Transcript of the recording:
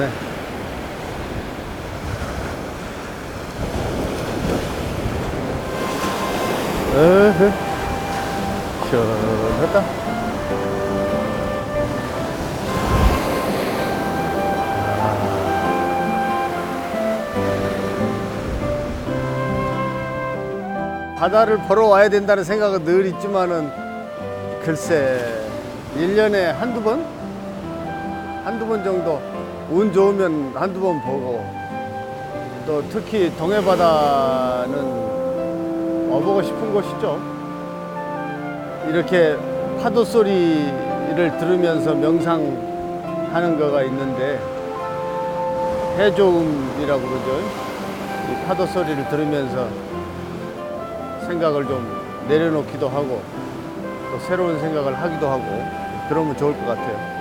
네. 에헤. 시원하다. 바다를 보러 와야 된다는 생각은 늘 있지만은 글쎄 1년에 한두 번? 한두 번 정도 운 좋으면 한두 번 보고 또 특히 동해바다는 와보고 싶은 곳이죠. 이렇게 파도 소리를 들으면서 명상하는 거가 있는데 해조음이라고 그러죠. 이 파도 소리를 들으면서 생각을 좀 내려놓기도 하고 또 새로운 생각을 하기도 하고 그러면 좋을 것 같아요.